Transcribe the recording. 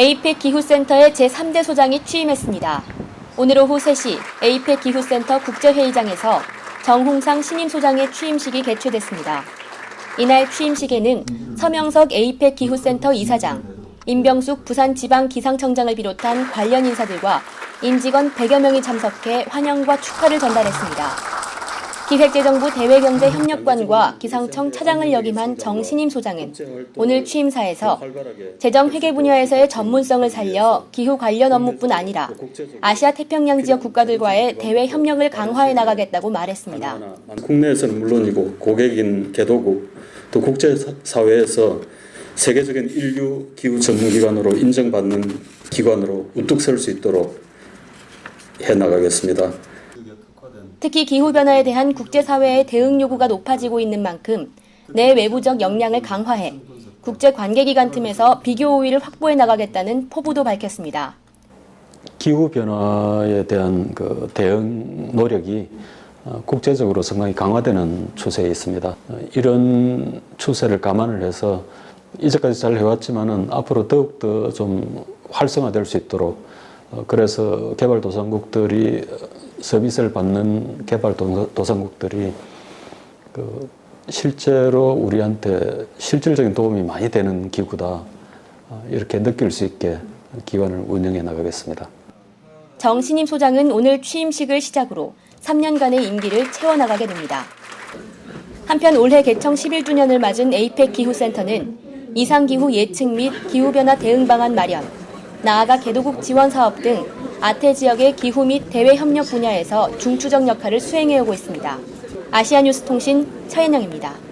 에이펙 기후센터의 제3대 소장이 취임했습니다. 오늘 오후 3시 에이펙 기후센터 국제회의장에서 정홍상 신임 소장의 취임식이 개최됐습니다. 이날 취임식에는 서명석 에이펙 기후센터 이사장, 임병숙 부산지방기상청장을 비롯한 관련 인사들과 임직원 100여 명이 참석해 환영과 축하를 전달했습니다. 기획재정부 대외경제협력관과 기상청 차장을 역임한 정신임 소장은 오늘 취임사에서 재정 회계 분야에서의 전문성을 살려 기후 관련 업무뿐 아니라 아시아 태평양 지역 국가들과의 대외 협력을 강화해 나가겠다고 말했습니다. 국내에서는 물론이고 고객인 개도국 또 국제사회에서 세계적인 인류 기후 전문기관으로 인정받는 기관으로 우뚝 설 수 있도록 해 나가겠습니다. 특히 기후변화에 대한 국제사회의 대응 요구가 높아지고 있는 만큼 내 외부적 역량을 강화해 국제 관계기관 틈에서 비교 우위를 확보해 나가겠다는 포부도 밝혔습니다. 기후 변화에 대한 그 대응 노력이 어, 국제적으로 상당히 강화되는 추세에 있습니다. 어, 이런 추세를 감안을 해서 이제까지 잘 해왔지만은 앞으로 더욱 더 좀 활성화될 수 있도록 어, 그래서 개발도상국들이 서비스를 받는 개발 도상국들이 그 실제로 우리한테 실질적인 도움이 많이 되는 기구다 어, 이렇게 느낄 수 있게 기관을 운영해 나가겠습니다. 정 신임 소장은 오늘 취임식을 시작으로 3년간의 임기를 채워나가게 됩니다. 한편 올해 개청 11주년을 맞은 에이펙 기후센터는 이상기후 예측 및 기후변화 대응 방안 마련, 나아가 개도국 지원 사업 등 아태 지역의 기후 및 대외 협력 분야에서 중추적 역할을 수행해오고 있습니다. 아시아뉴스 통신 차현영입니다.